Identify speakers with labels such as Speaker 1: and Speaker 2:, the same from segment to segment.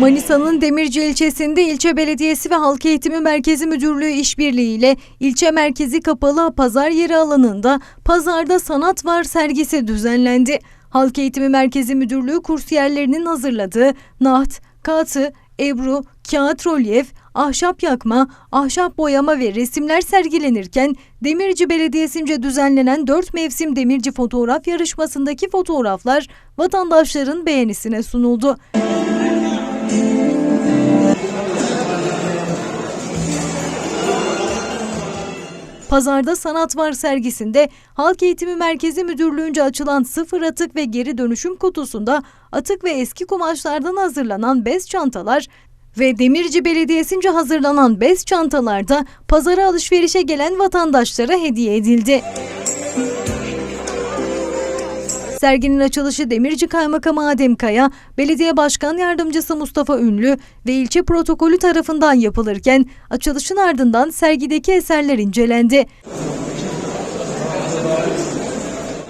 Speaker 1: Manisa'nın Demirci ilçesinde ilçe belediyesi ve halk eğitimi merkezi müdürlüğü işbirliğiyle ilçe merkezi kapalı pazar yeri alanında Pazarda Sanat Var sergisi düzenlendi. Halk Eğitimi Merkezi Müdürlüğü kursiyerlerinin hazırladığı naht, katı, ebru, kağıt rolyef, ahşap yakma, ahşap boyama ve resimler sergilenirken Demirci Belediyesi'nce düzenlenen 4 mevsim demirci fotoğraf yarışmasındaki fotoğraflar vatandaşların beğenisine sunuldu. Pazarda Sanat Var sergisinde Halk Eğitimi Merkezi Müdürlüğü'nce açılan sıfır atık ve geri dönüşüm kutusunda atık ve eski kumaşlardan hazırlanan bez çantalar ve Demirci Belediyesi'nce hazırlanan bez çantalarda pazara alışverişe gelen vatandaşlara hediye edildi. Serginin açılışı Demirci Kaymakamı Adem Kaya, Belediye Başkan Yardımcısı Mustafa Ünlü ve ilçe protokolü tarafından yapılırken açılışın ardından sergideki eserler incelendi.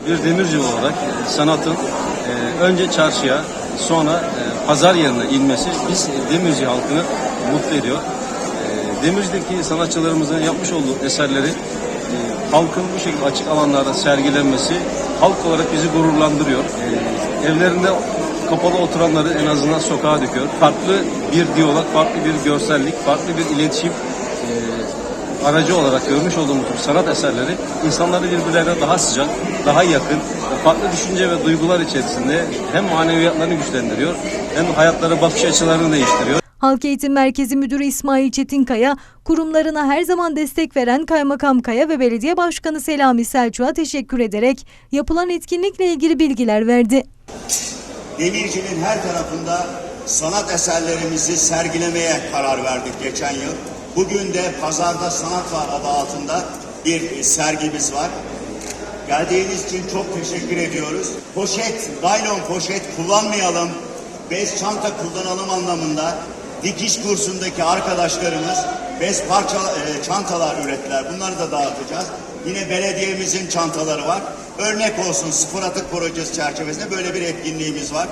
Speaker 2: Bir demirci olarak sanatın e, önce çarşıya sonra e, pazar yerine inmesi biz demirci halkını mutlu ediyor. E, Demirci'deki sanatçılarımızın yapmış olduğu eserleri halkın bu şekilde açık alanlarda sergilenmesi halk olarak bizi gururlandırıyor. E, Evlerinde kapalı oturanları en azından sokağa döküyor. Farklı bir diyalog, farklı bir görsellik, farklı bir iletişim e, aracı olarak görmüş olduğumuz sanat eserleri insanları birbirlerine daha sıcak, daha yakın, farklı düşünce ve duygular içerisinde hem maneviyatlarını güçlendiriyor hem hayatları bakış açılarını değiştiriyor.
Speaker 1: Halk Eğitim Merkezi Müdürü İsmail Çetinkaya, kurumlarına her zaman destek veren Kaymakam Kaya ve Belediye Başkanı Selami Selçuk'a teşekkür ederek yapılan etkinlikle ilgili bilgiler verdi.
Speaker 3: Demirci'nin her tarafında sanat eserlerimizi sergilemeye karar verdik geçen yıl. Bugün de Pazarda Sanat Var adı altında bir sergimiz var. Geldiğiniz için çok teşekkür ediyoruz. Poşet, naylon poşet kullanmayalım, bez çanta kullanalım anlamında dikiş kursundaki arkadaşlarımız bez parça e, çantalar ürettiler. Bunları da dağıtacağız. Yine belediyemizin çantaları var. Örnek olsun sıfır atık projesi çerçevesinde böyle bir etkinliğimiz var.